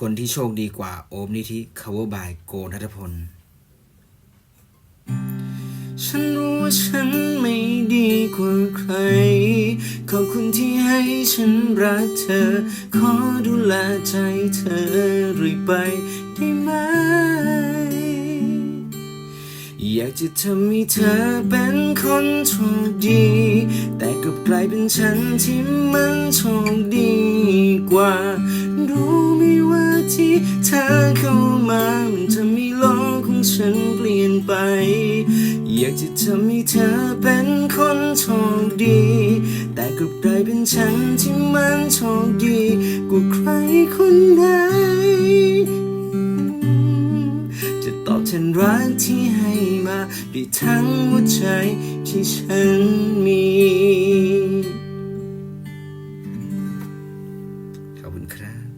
คนที่โชคดีกว่าโอมนิธิ cover by โกนัทพล ฉันรู้ว่าฉันไม่ดีกว่าใคร ขอบคุณที่ให้ฉันรักเธอ ขอดูแลใจเธอเรื่อยไปได้ไหม อยากจะทำให้เธอเป็นคนโชคดี แต่กลับกลายเป็นฉันที่มันโชคดีกว่ารู้ไหมว่า ที่เธอเข้ามามันทำให้โลกของฉันเปลี่ยนไป อยากจะทำให้เธอเป็นคนโชคดี แต่กลับกลายเป็นฉันที่มันโชคดีกว่าใครคนใดจะตอบแทนรักที่ให้มาด้วยทั้งหัวใจที่ฉันมีขอบคุณครับ